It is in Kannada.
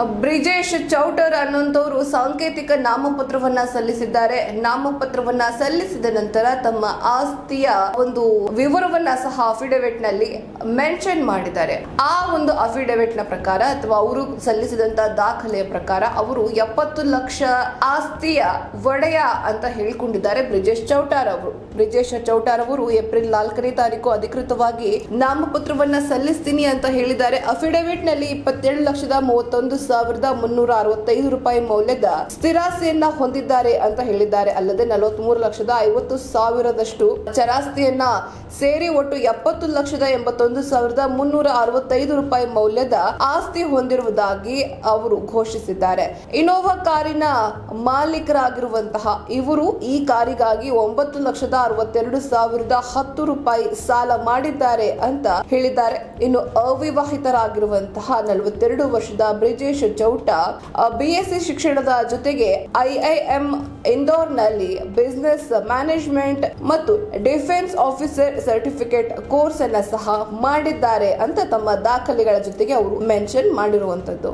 ಬ್ರಿಜೇಶ್ ಚೌಟರ್ ಅನ್ನುವಂಥವರು ಸಾಂಕೇತಿಕ ನಾಮಪತ್ರವನ್ನ ಸಲ್ಲಿಸಿದ್ದಾರೆ. ನಾಮಪತ್ರವನ್ನ ಸಲ್ಲಿಸಿದ ನಂತರ ತಮ್ಮ ಆಸ್ತಿಯ ಒಂದು ವಿವರವನ್ನ ಸಹ ಅಫಿಡವಿಟ್ನಲ್ಲಿ ಮೆನ್ಷನ್ ಮಾಡಿದ್ದಾರೆ. ಆ ಒಂದು ಅಫಿಡವಿಟ್ನ ಪ್ರಕಾರ ಅಥವಾ ಅವರು ಸಲ್ಲಿಸಿದಂತ ದಾಖಲೆಯ ಪ್ರಕಾರ ಅವರು ಎಪ್ಪತ್ತು ಲಕ್ಷ ಆಸ್ತಿಯ ಒಡೆಯ ಅಂತ ಹೇಳಿಕೊಂಡಿದ್ದಾರೆ ಬ್ರಿಜೇಶ್ ಚೌಟಾರ್ ಅವರು. ಬ್ರಿಜೇಶ್ ಚೌಟಾರ್ ಅವರು ಏಪ್ರಿಲ್ ನಾಲ್ಕನೇ ತಾರೀಕು ಅಧಿಕೃತವಾಗಿ ನಾಮಪತ್ರವನ್ನ ಸಲ್ಲಿಸ್ತೀನಿ ಅಂತ ಹೇಳಿದ್ದಾರೆ. ಅಫಿಡವಿಟ್ನಲ್ಲಿ ಇಪ್ಪತ್ತೇಳು ಲಕ್ಷದ ಮೂವತ್ತೊಂದು ಸಾವಿರದ ಮುನ್ನೂರ ಅರವತ್ತೈದು ರೂಪಾಯಿ ಮೌಲ್ಯದ ಸ್ಥಿರಾಸ್ತಿಯನ್ನ ಹೊಂದಿದ್ದಾರೆ ಅಂತ ಹೇಳಿದ್ದಾರೆ. ಅಲ್ಲದೆ ನಲವತ್ಮೂರು ಲಕ್ಷದ ಐವತ್ತು ಸಾವಿರದಷ್ಟು ಚರಾಸ್ತಿಯನ್ನ ಸೇರಿ ಒಟ್ಟು ಎಪ್ಪತ್ತು ಲಕ್ಷದ ಎಂಬತ್ತೊಂದು ಸಾವಿರದ ಮುನ್ನೂರ ಅರವತ್ತೈದು ರೂಪಾಯಿ ಮೌಲ್ಯದ ಆಸ್ತಿ ಹೊಂದಿರುವುದಾಗಿ ಅವರು ಘೋಷಿಸಿದ್ದಾರೆ. ಇನೋವಾ ಕಾರಿನ ಮಾಲೀಕರಾಗಿರುವಂತಹ ಇವರು ಈ ಕಾರಿಗಾಗಿ ಒಂಬತ್ತು ಲಕ್ಷದ ಅರವತ್ತೆರಡು ಸಾವಿರದ ಹತ್ತು ರೂಪಾಯಿ ಸಾಲ ಮಾಡಿದ್ದಾರೆ ಅಂತ ಹೇಳಿದ್ದಾರೆ. ಇನ್ನು ಅವಿವಾಹಿತರಾಗಿರುವಂತಹ ನಲವತ್ತೆರಡು ವರ್ಷದ ಬ್ರಿಜೇಶ್ ಚೌಟ ಬಿಎಸ್ಸಿ ಶಿಕ್ಷಣದ ಜೊತೆಗೆ ಐಐಎಂ ಇಂದೋರ್ನಲ್ಲಿ ಬಿಸ್ನೆಸ್ ಮ್ಯಾನೇಜ್ಮೆಂಟ್ ಮತ್ತು ಡಿಫೆನ್ಸ್ ಆಫೀಸರ್ ಸರ್ಟಿಫಿಕೇಟ್ ಕೋರ್ಸ್ ಅನ್ನ ಸಹ ಮಾಡಿದ್ದಾರೆ ಅಂತ ತಮ್ಮ ದಾಖಲೆಗಳ ಜೊತೆಗೆ ಅವರು ಮೆನ್ಷನ್ ಮಾಡಿರುವಂತದ್ದು